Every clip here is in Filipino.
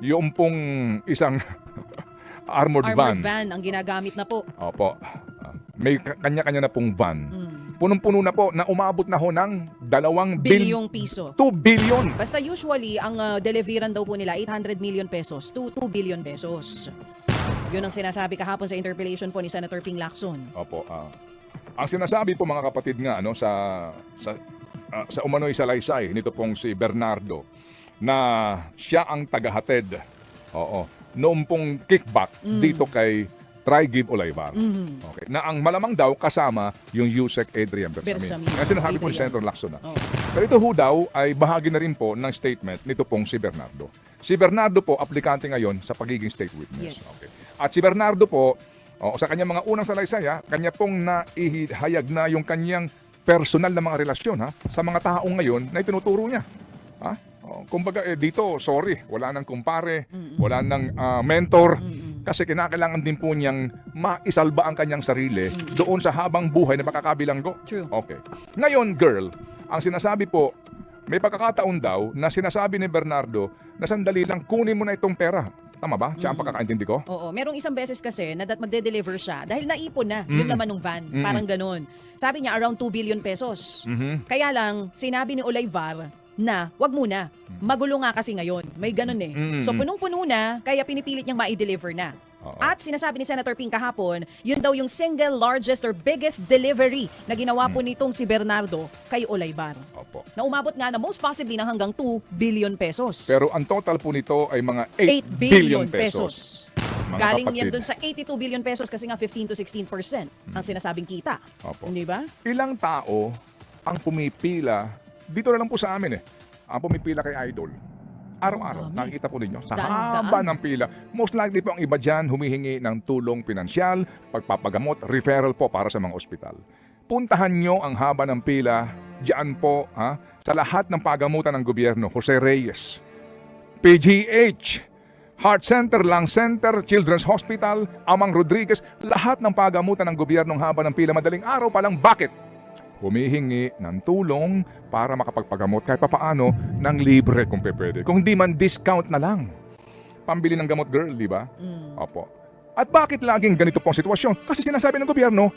yung pong isang armored, Armored van. van ang ginagamit na po. Opo. May ka- kanya-kanya na pong van. Mm. Punong-puno na po na umabot na ho ng dalawang bil- Bilyong piso. 2 billion. Basta usually, ang uh, deliveran daw po nila 800 million pesos to 2 billion pesos. Yun ang sinasabi kahapon sa interpellation po ni Senator Ping Lacson. Opo. ah. ang sinasabi po mga kapatid nga ano sa sa ah, sa umano'y salaysay nito pong si Bernardo na siya ang tagahatid. Oo. Noong pong kickback Mm. dito kay Try Give Olaybar. Mhm. Okay. Na ang malamang daw kasama yung Yusek Adrian Bersamin. Bersamin. Yan sinasabi po ni Adrian. Senator Lacson. ah. Oh. Pero ito ho daw ay bahagi na rin po ng statement nito pong si Bernardo. Si Bernardo po, aplikante ngayon sa pagiging state witness. Yes. Okay. At si Bernardo po, oh, sa kanyang mga unang salaysay, ha, kanya pong naihayag na yung kanyang personal na mga relasyon ha, sa mga taong ngayon na itinuturo niya. Ha? Kumbaga, eh, dito, sorry, wala nang kumpare, wala nang ah, mentor, kasi kinakailangan din po niyang maisalba ang kanyang sarili doon sa habang buhay na makakabilanggo. True. Okay. Ngayon, girl, ang sinasabi po, may pagkakataon daw na sinasabi ni Bernardo na sandali lang kunin mo na itong pera. Tama ba? Siya ang pagkakaintindi ko? Oo, merong isang beses kasi na magde-deliver siya dahil naipon na yung Mm. laman ng van. Mm. Parang ganun. Sabi niya around 2 billion pesos. Mhm. Kaya lang, sinabi ni Olayvar na wag muna. Magulo nga kasi ngayon. May ganun eh. Mm. So punong-puno na, kaya pinipilit niyang ma-deliver na. Oo. At sinasabi ni Senator Ping kahapon, yun daw yung single largest or biggest delivery na ginawa po Mm. nitong si Bernardo kay Olaybar. Opo. Na umabot nga na most possibly na hanggang 2 billion pesos. Pero ang total po nito ay mga 8, 8 billion pesos. Mga Galing kapatid. yan dun sa 82 billion pesos kasi nga 15 to 16% ang sinasabing kita. Opo. Hindi ba? Ilang tao ang pumipila, dito na lang po sa amin eh, ang pumipila kay Idol. Araw-araw, nakikita po ninyo. Sa Daan-daan. haba ng pila, most likely po ang iba dyan humihingi ng tulong pinansyal, pagpapagamot, referral po para sa mga ospital. Puntahan nyo ang haba ng pila, dyan po, ha, sa lahat ng pagamutan ng gobyerno, Jose Reyes, PGH, Heart Center, Lung Center, Children's Hospital, Amang Rodriguez, lahat ng pagamutan ng gobyernong haba ng pila madaling araw pa lang. Bakit? Humihingi ng tulong para makapagpagamot kahit papaano ng libre kung pwede. Kung hindi man discount na lang. Pambili ng gamot girl, di ba? Mm. Opo. At bakit laging ganito pong sitwasyon? Kasi sinasabi ng gobyerno,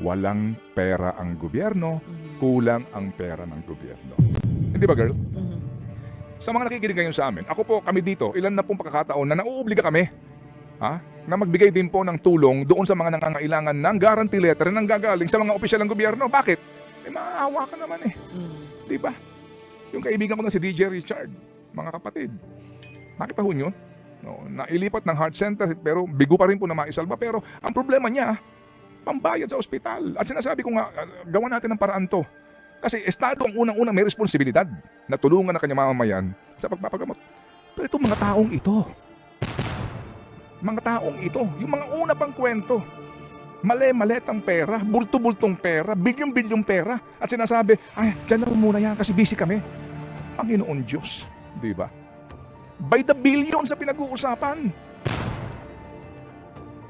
walang pera ang gobyerno, Mhm. kulang ang pera ng gobyerno. Hindi ba girl? Mhm. Sa mga nakikinig ngayon sa amin, ako po, kami dito, ilan na pong pagkakataon na nauobliga kami ha, na magbigay din po ng tulong doon sa mga nangangailangan ng guarantee letter na nanggagaling sa mga opisyal ng gobyerno. Bakit? Eh, maawa ka naman eh. Mm. Di ba? Yung kaibigan ko na si DJ Richard, mga kapatid. Nakita ho nyo? No, nailipat ng heart center pero bigo pa rin po na maisalba. Pero ang problema niya, pambayad sa ospital. At sinasabi ko nga, uh, gawa natin ng paraan to. Kasi Estado ang unang-unang may responsibilidad na tulungan ang kanyang mamamayan sa pagpapagamot. Pero itong mga taong ito, mga taong ito, yung mga una pang kwento, mali-malet ang pera, bulto-bultong pera, bilyong-bilyong pera. At sinasabi, ay, dyan lang muna yan kasi busy kami. Panginoon Diyos, di ba? By the billion sa pinag-uusapan.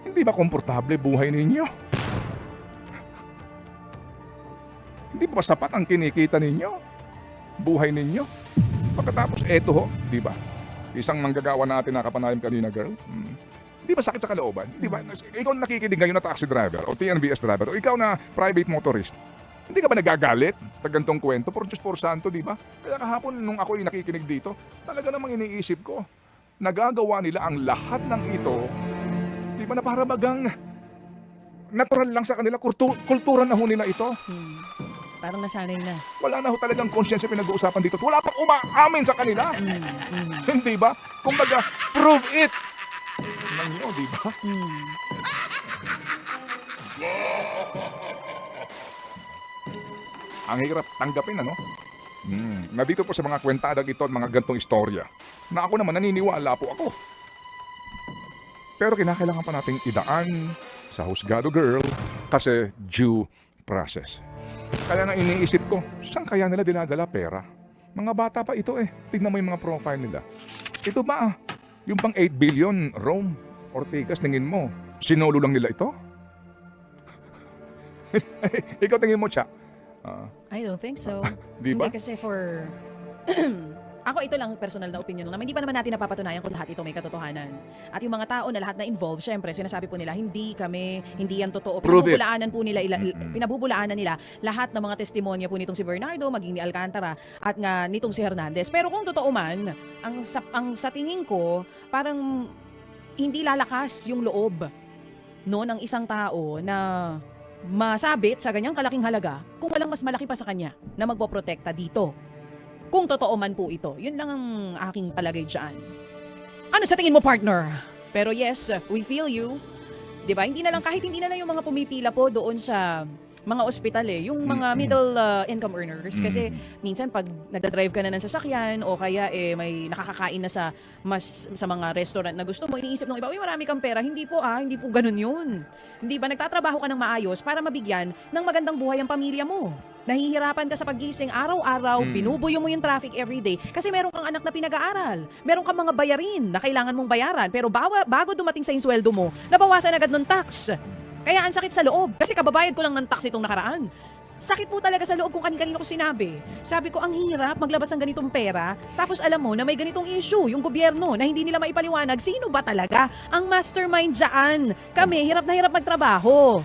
Hindi ba komportable buhay ninyo? Hindi ba sapat ang kinikita ninyo? Buhay ninyo? Pagkatapos, eto ho, di ba? Isang manggagawa natin na kapanayam kanina, girl. Hmm. Di ba sakit sa kalooban? Di ba? Ikaw na nakikinig ngayon na taxi driver o TNVS driver o ikaw na private motorist. Hindi ka ba nagagalit sa gantong kwento? Por Diyos por Santo, di ba? Kaya kahapon nung ako ay nakikinig dito, talaga namang iniisip ko, nagagawa nila ang lahat ng ito, di ba na para bagang natural lang sa kanila, kultu- kultura na ho nila ito. Mm. Parang nasanay na. Wala na ho talagang konsyensya pinag-uusapan dito. Wala pang umaamin sa kanila. Mm. Mm. Hindi ba? Kumbaga, prove it! Tingnan nyo, di ba? Mm. Ang hirap tanggapin, ano? Hmm. Na dito po sa mga kwentadag ito at mga gantong istorya, na ako naman naniniwala po ako. Pero kinakailangan pa nating idaan sa husgado girl kasi due process. Kaya nga iniisip ko, saan kaya nila dinadala pera? Mga bata pa ito eh. Tignan mo yung mga profile nila. Ito ba? ah? Yung pang 8 billion, Rome, Ortigas, tingin mo, sinolo lang nila ito? Ikaw tingin mo, Cha. Ah, I don't think so. di ba? Hindi kasi for Ako ito lang personal na opinion lang naman. Hindi pa naman natin napapatunayan kung lahat ito may katotohanan. At yung mga tao na lahat na involved, syempre sinasabi po nila hindi kami, hindi yan totoo. Prove it. Pinabubulaanan po nila ila, Mm-mm. pinabubulaanan nila lahat ng mga testimonya po nitong si Bernardo, maging ni Alcantara at nga nitong si Hernandez. Pero kung totoo man, ang sa, ang sa tingin ko, parang hindi lalakas yung loob no ng isang tao na masabit sa ganyang kalaking halaga kung walang mas malaki pa sa kanya na magpoprotekta dito. Kung totoo man po ito. Yun lang ang aking palagay dyan. Ano sa tingin mo, partner? Pero yes, we feel you. 'Di ba? Hindi na lang kahit hindi na lang yung mga pumipila po doon sa mga ospital eh, yung mga middle uh, income earners kasi minsan pag nagda-drive ka na ng sasakyan o kaya eh may nakakakain na sa mas sa mga restaurant na gusto mo, iniisip ng iba, uy marami kang pera. Hindi po ah, hindi po ganun yun. Hindi ba nagtatrabaho ka ng maayos para mabigyan ng magandang buhay ang pamilya mo? Nahihirapan ka sa paggising araw-araw, Mm. binubuyo mo yung traffic everyday kasi meron kang anak na pinag-aaral. Meron kang mga bayarin na kailangan mong bayaran pero bawa, bago dumating sa insweldo mo, nabawasan agad ng tax. Kaya ang sakit sa loob kasi kababayad ko lang ng tax itong nakaraan. Sakit po talaga sa loob kung kanin-kanino ko sinabi. Sabi ko, ang hirap maglabas ng ganitong pera, tapos alam mo na may ganitong issue, yung gobyerno, na hindi nila maipaliwanag, sino ba talaga ang mastermind dyan? Kami, hirap na hirap magtrabaho.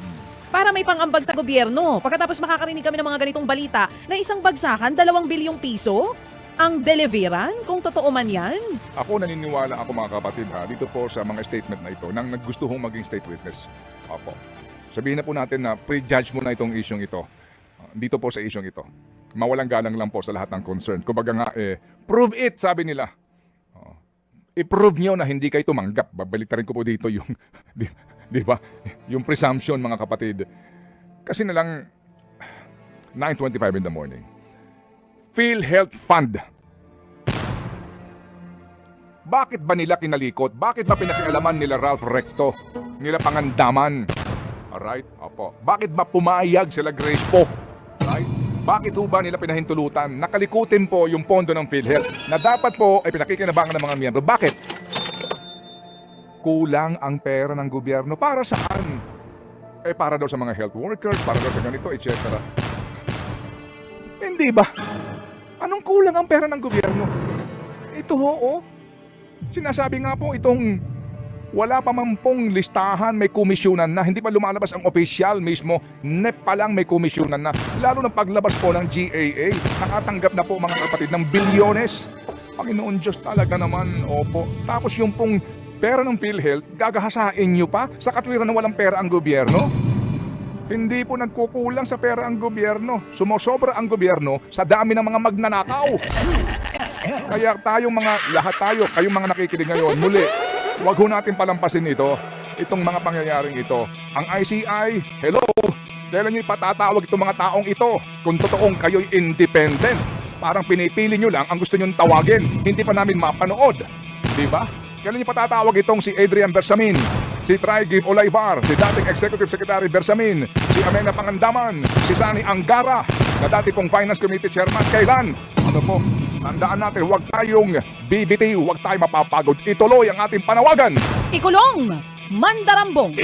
Para may pangambag sa gobyerno. Pagkatapos makakarinig kami ng mga ganitong balita na isang bagsakan, dalawang bilyong piso, ang deliveran, kung totoo man yan. Ako naniniwala ako mga kapatid ha, dito po sa mga statement na ito, nang naggusto hong maging state witness. Opo. Sabihin na po natin na prejudge mo na itong isyong ito. Ah, Dito po sa isyong ito. Mawalang galang lang po sa lahat ng concern. Kumbaga nga eh, prove it, sabi nila. Oo. I-prove nyo na hindi kayo tumanggap. Babalik rin ko po dito yung, di, di ba? Yung presumption mga kapatid. Kasi na lang, 9.25 in the morning. PhilHealth Fund. Bakit ba nila kinalikot? Bakit ba pinakialaman nila Ralph Recto? Nila pangandaman? Alright? Opo. Bakit ba pumayag sila Grace po? Right? Bakit ho ba nila pinahintulutan? Nakalikutin po yung pondo ng PhilHealth na dapat po ay pinakikinabangan ng mga miyembro. Bakit? Kulang ang pera ng gobyerno. Para saan? Eh para daw sa mga health workers, para daw sa ganito, etc. Hindi ba? Kulang ang pera ng gobyerno? Ito ho, oh. Sinasabi nga po itong wala pa man pong listahan, may komisyonan na. Hindi pa lumalabas ang official mismo. NEP pa lang may komisyonan na. Lalo ng paglabas po ng GAA, nakatanggap na po mga kapatid ng bilyones. Panginoon Diyos talaga naman, opo. Tapos yung pong pera ng PhilHealth, gagahasain nyo pa sa katwiran na walang pera ang gobyerno? Hindi po nagkukulang sa pera ang gobyerno. Sumosobra ang gobyerno sa dami ng mga magnanakaw. Kaya tayong mga, lahat tayo, kayong mga nakikinig ngayon, muli, huwag ho natin palampasin ito, itong mga pangyayaring ito. Ang ICI, hello, kailan nyo ipatatawag itong mga taong ito kung totoong kayo'y independent? Parang pinipili nyo lang ang gusto nyo tawagin, hindi pa namin mapanood. Di ba? Kailan nyo patatawag itong si Adrian Bersamin, si Trigib Olaivar, si dating Executive Secretary Bersamin, si Amena Pangandaman, si Sani Angara, na dati pong Finance Committee Chairman. Kailan? Ano po? Tandaan natin, huwag tayong BBT, huwag tayong mapapagod. Ituloy ang ating panawagan. Ikulong! Mandarambong!